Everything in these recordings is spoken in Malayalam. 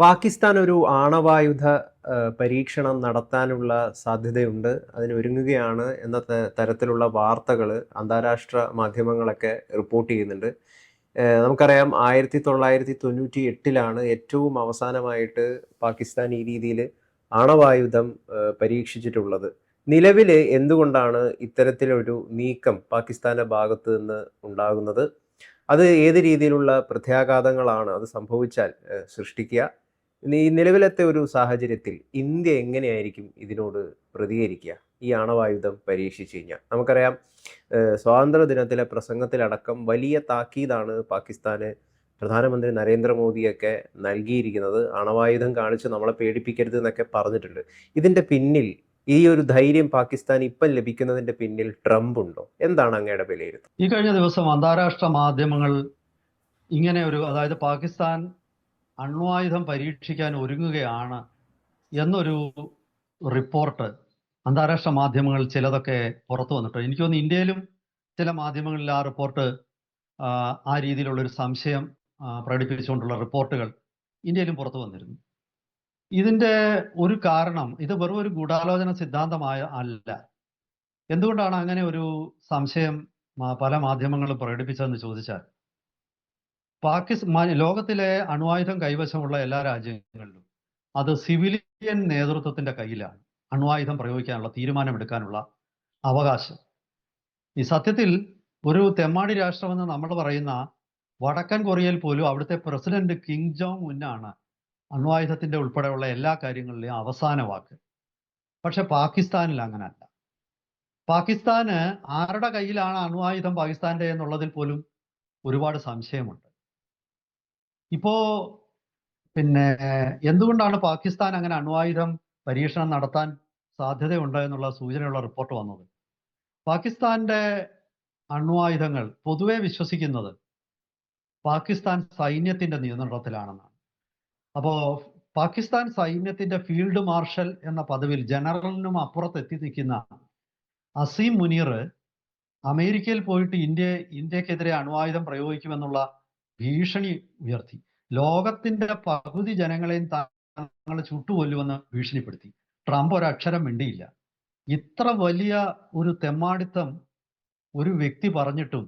പാകിസ്ഥാൻ ഒരു ആണവായുധ പരീക്ഷണം നടത്താനുള്ള സാധ്യതയുണ്ട്. അതിനൊരുങ്ങുകയാണ് എന്ന തരത്തിലുള്ള വാർത്തകൾ അന്താരാഷ്ട്ര മാധ്യമങ്ങളൊക്കെ റിപ്പോർട്ട് ചെയ്യുന്നുണ്ട്. നമുക്കറിയാം ആയിരത്തി തൊള്ളായിരത്തി തൊണ്ണൂറ്റി എട്ടിലാണ് ഏറ്റവും അവസാനമായിട്ട് പാകിസ്ഥാൻ ഈ രീതിയിൽ ആണവായുധം പരീക്ഷിച്ചിട്ടുള്ളത്. നിലവിൽ എന്തുകൊണ്ടാണ് ഇത്തരത്തിലൊരു നീക്കം പാകിസ്ഥാന്റെ ഭാഗത്ത് നിന്ന് ഉണ്ടാകുന്നത്? അത് ഏത് രീതിയിലുള്ള പ്രത്യാഘാതങ്ങളാണ് അത് സംഭവിച്ചാൽ സൃഷ്ടിക്കുക? ഈ നിലവിലത്തെ ഒരു സാഹചര്യത്തിൽ ഇന്ത്യ എങ്ങനെയായിരിക്കും ഇതിനോട് പ്രതികരിക്കുക? ഈ ആണവായുധം പരീക്ഷിച്ചു കഴിഞ്ഞാൽ. നമുക്കറിയാം സ്വാതന്ത്ര്യ ദിനത്തിലെ പ്രസംഗത്തിലടക്കം വലിയ താക്കീതാണ് പാകിസ്ഥാന് പ്രധാനമന്ത്രി നരേന്ദ്രമോദിയൊക്കെ നൽകിയിരിക്കുന്നത്. അണവായുധം കാണിച്ച് നമ്മളെ പേടിപ്പിക്കരുത് എന്നൊക്കെ പറഞ്ഞിട്ടുണ്ട്. ഇതിന്റെ പിന്നിൽ ഈ ഒരു ധൈര്യം പാകിസ്ഥാൻ ഇപ്പം ലഭിക്കുന്നതിന്റെ പിന്നിൽ ട്രംപ് ഉണ്ടോ എന്താണ് അങ്ങയുടെ വിലയിരുത്തൽ? ഈ കഴിഞ്ഞ ദിവസം അന്താരാഷ്ട്ര മാധ്യമങ്ങൾ ഇങ്ങനെ ഒരു അതായത് പാകിസ്ഥാൻ അണ്വായുധം പരീക്ഷിക്കാൻ ഒരുങ്ങുകയാണ് എന്നൊരു റിപ്പോർട്ട് അന്താരാഷ്ട്ര മാധ്യമങ്ങൾ ചിലതൊക്കെ പുറത്തു വന്നിട്ടുണ്ട്. എനിക്ക് തോന്നുന്നു ഇന്ത്യയിലും ചില മാധ്യമങ്ങളിൽ ആ റിപ്പോർട്ട് ആ, രീതിയിലുള്ളൊരു സംശയം പ്രകടിപ്പിച്ചുകൊണ്ടുള്ള റിപ്പോർട്ടുകൾ ഇന്ത്യയിലും പുറത്തു വന്നിരുന്നു. ഇതിന്റെ ഒരു കാരണം ഇത് വെറും ഒരു ഗൂഢാലോചന സിദ്ധാന്തമായ അല്ല. എന്തുകൊണ്ടാണ് അങ്ങനെ ഒരു സംശയം പല മാധ്യമങ്ങളും പ്രകടിപ്പിച്ചതെന്ന് ചോദിച്ചാൽ പാകിസ്ഥാൻ ലോകത്തിലെ അണ്വായുധം കൈവശമുള്ള എല്ലാ രാജ്യങ്ങളിലും അത് സിവിലിയൻ നേതൃത്വത്തിന്റെ കയ്യിലാണ് അണ്വായുധം പ്രയോഗിക്കാനുള്ള തീരുമാനമെടുക്കാനുള്ള അവകാശം. ഈ സത്യത്തിൽ ഒരു തെമ്മാടി രാഷ്ട്രമെന്ന് നമ്മൾ പറയുന്ന വടക്കൻ കൊറിയയിൽ പോലും അവിടുത്തെ പ്രസിഡന്റ് കിം ജോങ് ഉന്നാണ് അണ്വായുധത്തിന്റെ ഉൾപ്പെടെയുള്ള എല്ലാ കാര്യങ്ങളിലെയും അവസാന വാക്ക്. പക്ഷെ പാകിസ്ഥാനിൽ അങ്ങനല്ല. പാകിസ്ഥാന് ആരുടെ കയ്യിലാണ് അണ്വായുധം പാകിസ്ഥാന്റെ എന്നുള്ളതിൽ പോലും ഒരുപാട് സംശയമുണ്ട്. ഇപ്പോ പിന്നെ എന്തുകൊണ്ടാണ് പാകിസ്ഥാൻ അങ്ങനെ അണ്വായുധം പരീക്ഷണം നടത്താൻ സാധ്യതയുണ്ട് എന്നുള്ള സൂചനയുള്ള റിപ്പോർട്ട് വന്നത്? പാകിസ്ഥാന്റെ അണ്വായുധങ്ങൾ പൊതുവെ വിശ്വസിക്കുന്നത് പാകിസ്ഥാൻ സൈന്യത്തിന്റെ നിയന്ത്രണത്തിലാണെന്നാണ്. അപ്പോ പാകിസ്ഥാൻ സൈന്യത്തിന്റെ ഫീൽഡ് മാർഷൽ എന്ന പദവിയിൽ ജനറലിനും അപ്പുറത്ത് എത്തി നിൽക്കുന്ന അസീം മുനീർ അമേരിക്കയിൽ പോയിട്ട് ഇന്ത്യ ഇന്ത്യക്കെതിരെ അണ്വായുധം പ്രയോഗിക്കുമെന്നുള്ള ഭീഷണി ഉയർത്തി. ലോകത്തിന്റെ പകുതി ജനങ്ങളെയും തങ്ങൾ ചുട്ടുകൊല്ലുമെന്ന് ഭീഷണിപ്പെടുത്തി. ട്രംപ് ഒരക്ഷരം മിണ്ടിയില്ല. ഇത്ര വലിയ ഒരു തെമ്മാടിത്തം ഒരു വ്യക്തി പറഞ്ഞിട്ടും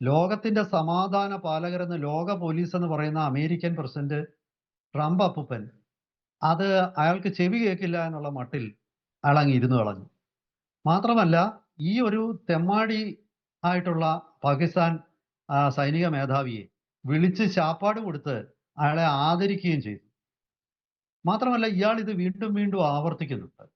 ലോകത്തിന്റെ സമാധാന പാലകരെന്ന് ലോക പോലീസ് എന്ന് പറയുന്ന അമേരിക്കൻ പ്രസിഡന്റ് ട്രംപ് അപ്പൂപ്പൻ അത് അയാൾക്ക് ചെവി കേൾക്കില്ല എന്നുള്ള മട്ടിൽ അയാൾ അങ്ങ് ഇരുന്ന് കളഞ്ഞു. മാത്രമല്ല ഈ ഒരു തെമ്മാടി ആയിട്ടുള്ള പാകിസ്ഥാൻ ആ, സൈനിക മേധാവിയെ വിളിച്ച് ശാപ്പാട് കൊടുത്ത് അയാളെ ആദരിക്കുകയും ചെയ്തു. മാത്രമല്ല ഇയാൾ ഇത് വീണ്ടും വീണ്ടും ആവർത്തിക്കുന്നുണ്ട്.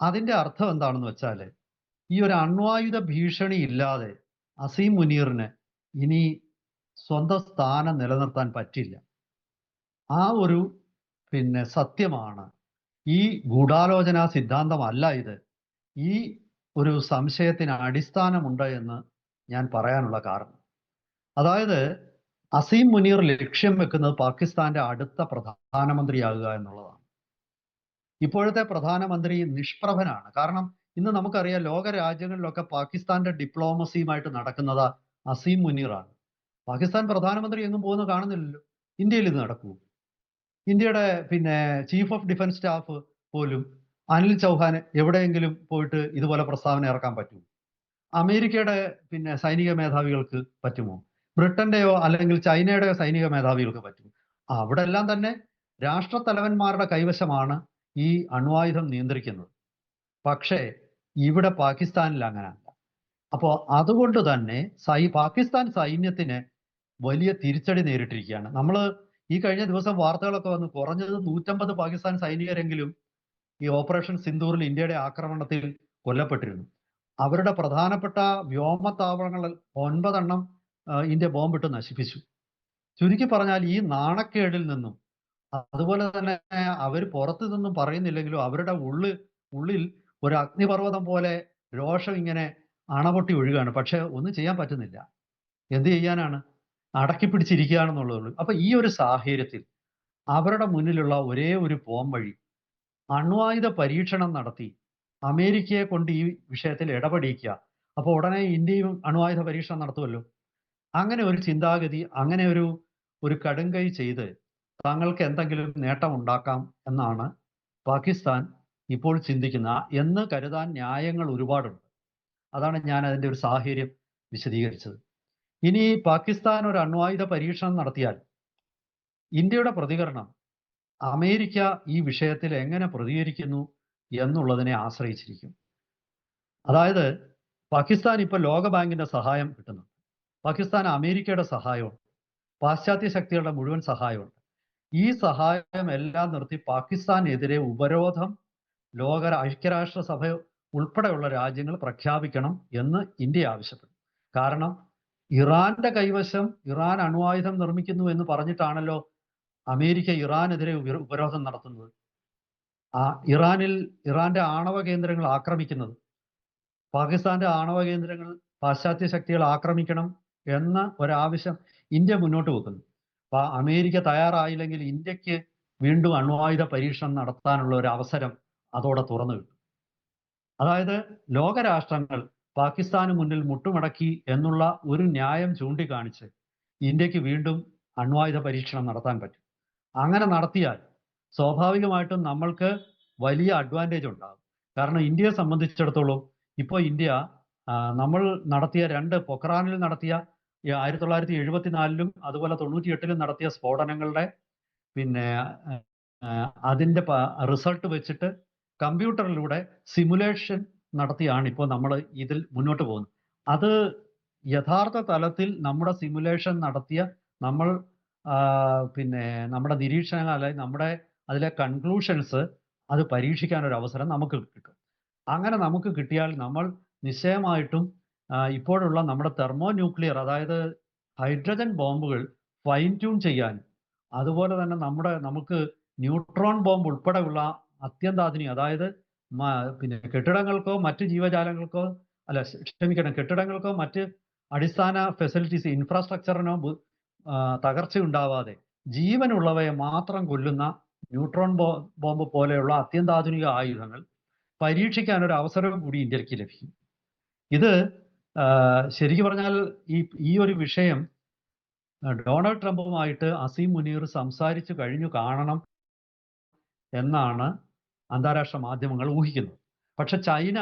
അതിന്റെ അർത്ഥം എന്താണെന്ന് വെച്ചാൽ ഈ ഒരു അണ്വായുധ ഭീഷണി ഇല്ലാതെ അസീം മുനീറിന് ഇനി സ്വന്തം സ്ഥാനം നിലനിർത്താൻ പറ്റില്ല. ആ ഒരു പിന്നെ സത്യമാണ്. ഈ ഗൂഢാലോചന സിദ്ധാന്തമല്ല ഇത്. ഈ ഒരു സംശയത്തിന് അടിസ്ഥാനമുണ്ട് എന്ന് ഞാൻ പറയാനുള്ള കാരണം. അതായത് അസീം മുനീർ ലക്ഷ്യം വെക്കുന്നത് പാകിസ്ഥാന്റെ അടുത്ത പ്രധാനമന്ത്രിയാകുക എന്നുള്ളതാണ്. ഇപ്പോഴത്തെ പ്രധാനമന്ത്രി നിഷ്പ്രഭനാണ്. കാരണം ഇന്ന് നമുക്കറിയാം ലോക രാജ്യങ്ങളിലൊക്കെ പാകിസ്ഥാന്റെ ഡിപ്ലോമസിയുമായിട്ട് നടക്കുന്നത് അസീം മുനീറാണ്. പാകിസ്ഥാൻ പ്രധാനമന്ത്രി എങ്ങും പോകുന്ന കാണുന്നില്ലല്ലോ. ഇന്ത്യയിൽ ഇത് നടക്കൂ ഇന്ത്യയുടെ പിന്നെ ചീഫ് ഓഫ് ഡിഫൻസ് സ്റ്റാഫ് പോലും അനിൽ ചൗഹാൻ എവിടെയെങ്കിലും പോയിട്ട് ഇതുപോലെ പ്രസ്താവന ഇറക്കാൻ പറ്റുമോ? അമേരിക്കയുടെ പിന്നെ സൈനിക മേധാവികൾക്ക് പറ്റുമോ? ബ്രിട്ടന്റെയോ അല്ലെങ്കിൽ ചൈനയുടെയോ സൈനിക മേധാവികൾക്ക് പറ്റും. അവിടെ എല്ലാം തന്നെ രാഷ്ട്രത്തലവന്മാരുടെ കൈവശമാണ് ഈ അണ്വായുധം നിയന്ത്രിക്കുന്നത്. പക്ഷേ ഇവിടെ പാകിസ്ഥാനിൽ അങ്ങനെ അപ്പോൾ അതുകൊണ്ട് തന്നെ സൈ പാകിസ്ഥാൻ സൈന്യത്തിന് വലിയ തിരിച്ചടി നേരിട്ടിരിക്കുകയാണ്. നമ്മൾ ഈ കഴിഞ്ഞ ദിവസം വാർത്തകളൊക്കെ വന്നു. കുറഞ്ഞത് നൂറ്റമ്പത് പാകിസ്ഥാൻ സൈനികരെങ്കിലും ഈ ഓപ്പറേഷൻ സിന്ദൂറിൽ ഇന്ത്യയുടെ ആക്രമണത്തിൽ കൊല്ലപ്പെട്ടിരുന്നു. അവരുടെ പ്രധാനപ്പെട്ട വ്യോമ താവളങ്ങൾ ഒൻപതെണ്ണം ഇന്ത്യ ബോംബിട്ട് നശിപ്പിച്ചു. ചുരുക്കി പറഞ്ഞാൽ ഈ നാണക്കേടിൽ നിന്നും അതുപോലെ തന്നെ അവർ പുറത്തു നിന്നും പറയുന്നില്ലെങ്കിലും അവരുടെ ഉള്ളിൽ ഉള്ളിൽ ഒരു അഗ്നിപർവതം പോലെ രോഷം ഇങ്ങനെ അണപൊട്ടി ഒഴുകാണ്. പക്ഷെ ഒന്നും ചെയ്യാൻ പറ്റുന്നില്ല. എന്ത് ചെയ്യാനാണ്? അടക്കി പിടിച്ചിരിക്കുകയാണെന്നുള്ളതുള്ളൂ അപ്പൊ ഈ ഒരു സാഹചര്യത്തിൽ അവരുടെ മുന്നിലുള്ള ഒരേ ഒരു പോം വഴി അണ്വായുധ പരീക്ഷണം നടത്തി അമേരിക്കയെ കൊണ്ട് ഈ വിഷയത്തിൽ ഇടപെടിക്കുക അപ്പോൾ ഉടനെ ഇന്ത്യയും അണുവായുധ പരീക്ഷണം നടത്തുമല്ലോ? അങ്ങനെ ഒരു ചിന്താഗതി അങ്ങനെ ഒരു ഒരു കടുങ്കൈ ചെയ്ത് തങ്ങൾക്ക് എന്തെങ്കിലും നേട്ടം ഉണ്ടാക്കാം എന്നാണ് പാകിസ്ഥാൻ ഇപ്പോൾ ചിന്തിക്കുന്ന എന്ന് കരുതാൻ ന്യായങ്ങൾ ഒരുപാടുണ്ട്. അതാണ് ഞാൻ അതിന്റെ ഒരു സാഹചര്യം വിശദീകരിച്ചത്. ഇനി പാകിസ്ഥാൻ ഒരു അണ്വായുധ പരീക്ഷണം നടത്തിയാൽ ഇന്ത്യയുടെ പ്രതികരണം അമേരിക്ക ഈ വിഷയത്തിൽ എങ്ങനെ പ്രതികരിക്കുന്നു എന്നുള്ളതിനെ ആശ്രയിച്ചിരിക്കും. അതായത് പാകിസ്ഥാൻ ഇപ്പോൾ ലോകബാങ്കിന്റെ സഹായം കിട്ടുന്നുണ്ട്. പാകിസ്ഥാൻ അമേരിക്കയുടെ സഹായമുണ്ട് പാശ്ചാത്യ ശക്തികളുടെ മുഴുവൻ സഹായമുണ്ട് ഈ സഹായം എല്ലാം നിർത്തി പാകിസ്ഥാനെതിരെ ഉപരോധം ലോക ഐക്യരാഷ്ട്രസഭ ഉൾപ്പെടെയുള്ള രാജ്യങ്ങൾ പ്രഖ്യാപിക്കണം എന്ന് ഇന്ത്യ ആവശ്യപ്പെട്ടു. കാരണം ഇറാന്റെ കൈവശം ഇറാൻ അണുവായുധം നിർമ്മിക്കുന്നു എന്ന് പറഞ്ഞിട്ടാണല്ലോ അമേരിക്ക ഇറാനെതിരെ ഉപരോധം നടത്തുന്നത്. ആ ഇറാനിൽ ഇറാന്റെ ആണവ കേന്ദ്രങ്ങൾ ആക്രമിക്കുന്നത്. പാകിസ്ഥാന്റെ ആണവ കേന്ദ്രങ്ങൾ പാശ്ചാത്യ ശക്തികൾ ആക്രമിക്കണം എന്ന ഒരാവശ്യം ഇന്ത്യ മുന്നോട്ട് വെക്കുന്നു. അപ്പൊ അമേരിക്ക തയ്യാറായില്ലെങ്കിൽ ഇന്ത്യയ്ക്ക് വീണ്ടും അണ്വായുധ പരീക്ഷണം നടത്താനുള്ള ഒരു അവസരം അതോടെ തുറന്നു കിട്ടും. അതായത് ലോകരാഷ്ട്രങ്ങൾ പാകിസ്ഥാന് മുന്നിൽ മുട്ടുമടക്കി എന്നുള്ള ഒരു ന്യായം ചൂണ്ടിക്കാണിച്ച് ഇന്ത്യയ്ക്ക് വീണ്ടും അണ്വായുധ പരീക്ഷണം നടത്താൻ പറ്റും. അങ്ങനെ നടത്തിയാൽ സ്വാഭാവികമായിട്ടും നമ്മൾക്ക് വലിയ അഡ്വാന്റേജ് ഉണ്ടാകും. കാരണം ഇന്ത്യയെ സംബന്ധിച്ചിടത്തോളം ഇപ്പോൾ ഇന്ത്യ നമ്മൾ നടത്തിയ രണ്ട് പൊക്രാനിൽ നടത്തിയ ഈ ആയിരത്തി തൊള്ളായിരത്തി എഴുപത്തിനാലിലും അതുപോലെ തൊണ്ണൂറ്റി എട്ടിലും നടത്തിയ സ്ഫോടനങ്ങളുടെ പിന്നെ അതിന്റെ റിസൾട്ട് വെച്ചിട്ട് കമ്പ്യൂട്ടറിലൂടെ സിമുലേഷൻ നടത്തിയാണ് ഇപ്പോൾ നമ്മൾ ഇതിൽ മുന്നോട്ട് പോകുന്നത്. അത് യഥാർത്ഥ തലത്തിൽ നമ്മുടെ സിമുലേഷൻ നടത്തിയ നമ്മൾ പിന്നെ നമ്മുടെ നിരീക്ഷണങ്ങൾ അല്ലെങ്കിൽ നമ്മുടെ അതിലെ കൺക്ലൂഷൻസ് അത് പരീക്ഷിക്കാൻ ഒരു അവസരം നമുക്ക് കിട്ടും. അങ്ങനെ നമുക്ക് കിട്ടിയാൽ നമ്മൾ നിശ്ചയമായിട്ടും ഇപ്പോഴുള്ള നമ്മുടെ തെർമോ ന്യൂക്ലിയർ അതായത് ഹൈഡ്രജൻ ബോംബുകൾ ഫൈൻ ട്യൂൺ ചെയ്യാൻ അതുപോലെ തന്നെ നമ്മുടെ നമുക്ക് ന്യൂട്രോൺ ബോംബ് ഉൾപ്പെടെയുള്ള അത്യന്താധുനിക അതായത് പിന്നെ കെട്ടിടങ്ങൾക്കോ മറ്റ് ജീവജാലങ്ങൾക്കോ അല്ല ക്ഷ- ക്ഷമിക്കണം കെട്ടിടങ്ങൾക്കോ മറ്റ് അടിസ്ഥാന ഫെസിലിറ്റീസ് ഇൻഫ്രാസ്ട്രക്ചറിനോ തകർച്ച ഉണ്ടാവാതെ ജീവനുള്ളവയെ മാത്രം കൊല്ലുന്ന ന്യൂട്രോൺ ബോ ബോംബ് പോലെയുള്ള അത്യന്താധുനിക ആയുധങ്ങൾ പരീക്ഷിക്കാൻ ഒരു അവസരം കൂടി ഇന്ത്യയ്ക്ക് ലഭിക്കും. ഇത് ശരിക്കും പറഞ്ഞാൽ ഈ ഈ ഒരു വിഷയം ഡൊണാൾഡ് ട്രംപുമായിട്ട് അസീം മുനീർ സംസാരിച്ചു കഴിഞ്ഞു കാണണം എന്നാണ് അന്താരാഷ്ട്ര മാധ്യമങ്ങൾ ഊഹിക്കുന്നത്. പക്ഷെ ചൈന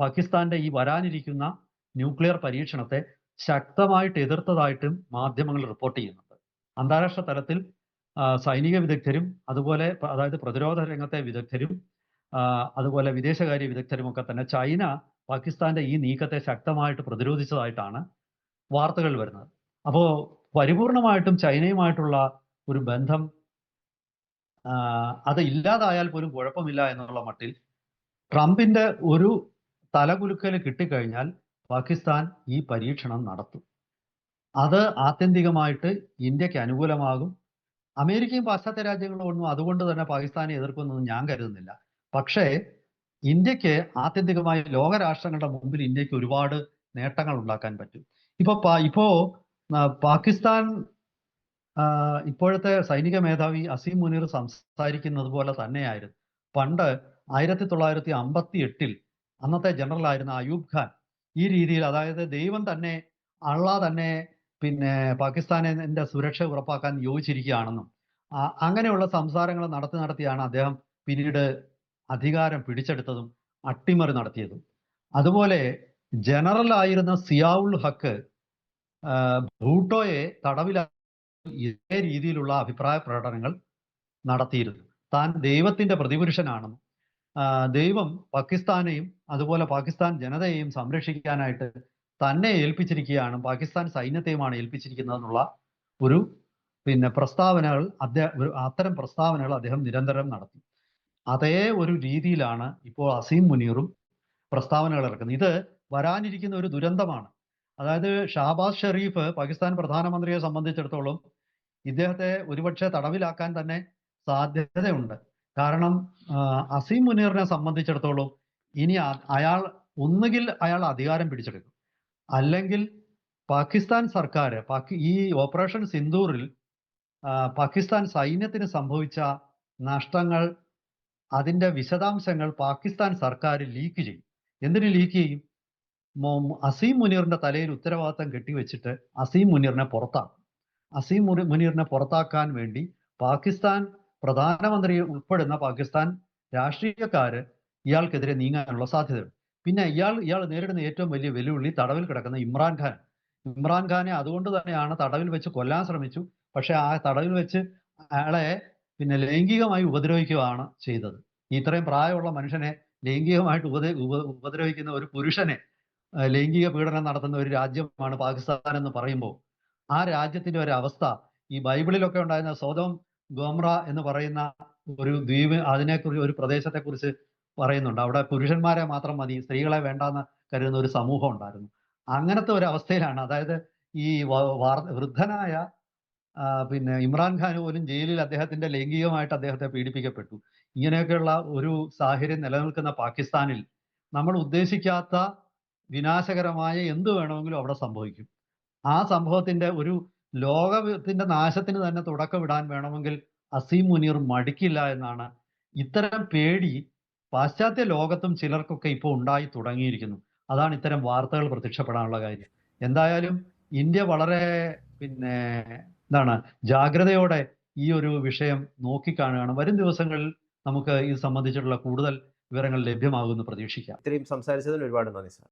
പാകിസ്ഥാന്റെ ഈ വരാനിരിക്കുന്ന ന്യൂക്ലിയർ പരീക്ഷണത്തെ ശക്തമായിട്ട് എതിർത്തതായിട്ടും മാധ്യമങ്ങൾ റിപ്പോർട്ട് ചെയ്യുന്നുണ്ട്. അന്താരാഷ്ട്ര തലത്തിൽ സൈനിക വിദഗ്ധരും അതുപോലെ അതായത് പ്രതിരോധ രംഗത്തെ വിദഗ്ധരും അതുപോലെ വിദേശകാര്യ വിദഗ്ധരും ഒക്കെ തന്നെ ചൈന പാകിസ്ഥാന്റെ ഈ നീക്കത്തെ ശക്തമായിട്ട് പ്രതിരോധിച്ചതായിട്ടാണ് വാർത്തകൾ വരുന്നത്. അപ്പോൾ പരിപൂർണമായിട്ടും ചൈനയുമായിട്ടുള്ള ഒരു ബന്ധം അത് ഇല്ലാതായാൽ പോലും കുഴപ്പമില്ല എന്നുള്ള മട്ടിൽ ട്രംപിന്റെ ഒരു തലകുലുക്കൽ കിട്ടിക്കഴിഞ്ഞാൽ പാകിസ്ഥാൻ ഈ പരീക്ഷണം നടത്തും. അത് ആത്യന്തികമായിട്ട് ഇന്ത്യയ്ക്ക് അനുകൂലമാകും. അമേരിക്കയും പാശ്ചാത്യ രാജ്യങ്ങളും ഒന്നും അതുകൊണ്ട് തന്നെ പാകിസ്ഥാനെ എതിർക്കുമെന്നൊന്നും ഞാൻ കരുതുന്നില്ല. പക്ഷേ ഇന്ത്യയ്ക്ക് ആത്യന്തികമായി ലോകരാഷ്ട്രങ്ങളുടെ മുമ്പിൽ ഇന്ത്യയ്ക്ക് ഒരുപാട് നേട്ടങ്ങൾ ഉണ്ടാക്കാൻ പറ്റും. ഇപ്പൊ ഇപ്പോ പാകിസ്ഥാൻ ഇപ്പോഴത്തെ സൈനിക മേധാവി അസീം മുനീർ സംസാരിക്കുന്നത് പോലെ തന്നെയായിരുന്നു. പണ്ട് ആയിരത്തി തൊള്ളായിരത്തി അമ്പത്തി എട്ടിൽ അന്നത്തെ ജനറൽ ആയിരുന്ന അയൂബ് ഖാൻ ഈ രീതിയിൽ അതായത് ദൈവം തന്നെ അള്ള തന്നെ പിന്നെ പാകിസ്ഥാനിന്റെ സുരക്ഷ ഉറപ്പാക്കാൻ യോജിച്ചിരിക്കുകയാണെന്നും അങ്ങനെയുള്ള സംസാരങ്ങൾ നടത്തി നടത്തിയാണ് അദ്ദേഹം പിന്നീട് അധികാരം പിടിച്ചെടുത്തതും അട്ടിമറി നടത്തിയതും. അതുപോലെ ജനറൽ ആയിരുന്ന സിയാവുൾ ഹക്ക് ഭൂട്ടോയെ തടവിലാക്കി ഇതേ രീതിയിലുള്ള അഭിപ്രായ പ്രകടനങ്ങൾ നടത്തിയിരുന്നു. താൻ ദൈവത്തിന്റെ പ്രതിപുരുഷനാണെന്നും ദൈവം പാകിസ്ഥാനെയും അതുപോലെ പാകിസ്ഥാൻ ജനതയെയും സംരക്ഷിക്കാനായിട്ട് തന്നെ ഏൽപ്പിച്ചിരിക്കുകയാണ് പാകിസ്ഥാൻ സൈന്യത്തെയുമാണ് ഏൽപ്പിച്ചിരിക്കുന്നതെന്നുള്ള ഒരു പിന്നെ പ്രസ്താവനകൾ അദ്ദേഹം അത്തരം പ്രസ്താവനകൾ അദ്ദേഹം നിരന്തരം നടത്തി. അതേ ഒരു രീതിയിലാണ് ഇപ്പോൾ അസീം മുനീറും പ്രസ്താവനകൾ ഇറക്കുന്നത്. ഇത് വരാനിരിക്കുന്ന ഒരു ദുരന്തമാണ്. അതായത് ഷാബാസ് ഷെറീഫ് പാകിസ്ഥാൻ പ്രധാനമന്ത്രിയെ സംബന്ധിച്ചിടത്തോളം ഇദ്ദേഹത്തെ ഒരുപക്ഷെ തടവിലാക്കാൻ തന്നെ സാധ്യതയുണ്ട്. കാരണം അസീം മുനീറിനെ സംബന്ധിച്ചിടത്തോളം ഇനി അയാൾ ഒന്നുകിൽ അയാൾ അധികാരം പിടിച്ചെടുക്കും. അല്ലെങ്കിൽ പാകിസ്ഥാൻ സർക്കാർ ഈ ഓപ്പറേഷൻ സിന്ദൂറിൽ പാകിസ്ഥാൻ സൈന്യത്തിന് സംഭവിച്ച നഷ്ടങ്ങൾ അതിന്റെ വിശദാംശങ്ങൾ പാകിസ്ഥാൻ സർക്കാർ ലീക്ക് ചെയ്യും. എന്തിനു ലീക്ക് ചെയ്യും? അസീം മുനീറിന്റെ തലയിൽ ഉത്തരവാദിത്തം കെട്ടിവെച്ചിട്ട് അസീം മുനീറിനെ പുറത്താക്കും. അസീം മുനി- മുനീറിനെ പുറത്താക്കാൻ വേണ്ടി പാകിസ്ഥാൻ പ്രധാനമന്ത്രി ഉൾപ്പെടുന്ന പാകിസ്ഥാൻ രാഷ്ട്രീയക്കാര് ഇയാൾക്കെതിരെ നീങ്ങാനുള്ള സാധ്യതയുണ്ട്. പിന്നെ ഇയാൾ ഇയാൾ നേരിടുന്ന ഏറ്റവും വലിയ വെല്ലുവിളി തടവിൽ കിടക്കുന്ന ഇമ്രാൻഖാൻ ഇമ്രാൻഖാനെ അതുകൊണ്ട് തന്നെയാണ് തടവിൽ വെച്ച് കൊല്ലാൻ ശ്രമിച്ചു. പക്ഷെ ആ തടവിൽ വെച്ച് അയാളെ പിന്നെ ലൈംഗികമായി ഉപദ്രവിക്കുകയാണ് ചെയ്തത്. ഇത്രയും പ്രായമുള്ള മനുഷ്യനെ ലൈംഗികമായിട്ട് ഉപദ്ര ഉപ ഉപദ്രവിക്കുന്ന ഒരു പുരുഷനെ ലൈംഗിക പീഡനം നടത്തുന്ന ഒരു രാജ്യമാണ് പാകിസ്ഥാൻ എന്ന് പറയുമ്പോൾ ആ രാജ്യത്തിന്റെ ഒരു അവസ്ഥ ഈ ബൈബിളിലൊക്കെ ഉണ്ടായിരുന്ന സ്വതം ഗോമ്ര എന്ന് പറയുന്ന ഒരു ദ്വീപ് അതിനെക്കുറിച്ച് ഒരു പ്രദേശത്തെക്കുറിച്ച് പറയുന്നുണ്ട്. അവിടെ പുരുഷന്മാരെ മാത്രം മതി സ്ത്രീകളെ വേണ്ടെന്ന് കരുതുന്ന ഒരു സമൂഹം ഉണ്ടായിരുന്നു. അങ്ങനത്തെ ഒരു അവസ്ഥയിലാണ്. അതായത് ഈ വൃദ്ധനായ പിന്നെ ഇമ്രാൻഖാൻ പോലും ജയിലിൽ അദ്ദേഹത്തിന്റെ ലൈംഗികമായിട്ട് അദ്ദേഹത്തെ പീഡിപ്പിക്കപ്പെട്ടു. ഇങ്ങനെയൊക്കെയുള്ള ഒരു സാഹചര്യം നിലനിൽക്കുന്ന പാകിസ്ഥാനിൽ നമ്മൾ ഉദ്ദേശിക്കാത്ത വിനാശകരമായ എന്ത് വേണമെങ്കിലും അവിടെ സംഭവിക്കും. ആ സംഭവത്തിന്റെ ഒരു ലോകത്തിന്റെ നാശത്തിന് തന്നെ തുടക്കമിടാൻ വേണമെങ്കിൽ അസീം മുനീർ മടിക്കില്ല എന്നാണ് ഇത്തരം പേടി പാശ്ചാത്യ ലോകത്തും ചിലർക്കൊക്കെ ഇപ്പോൾ ഉണ്ടായി തുടങ്ങിയിരിക്കുന്നു. അതാണ് ഇത്തരം വാർത്തകൾ പ്രത്യക്ഷപ്പെടാനുള്ള കാര്യം. എന്തായാലും ഇന്ത്യ വളരെ പിന്നെ എന്താണ് ജാഗ്രതയോടെ ഈ ഒരു വിഷയം നോക്കിക്കാണുകയാണ്. വരും ദിവസങ്ങളിൽ നമുക്ക് ഇത് സംബന്ധിച്ചിട്ടുള്ള കൂടുതൽ വിവരങ്ങൾ ലഭ്യമാകുമെന്ന് പ്രതീക്ഷിക്കാം. ഇത്രയും സംസാരിച്ചതിൽ ഒരുപാട് നന്ദി സാർ.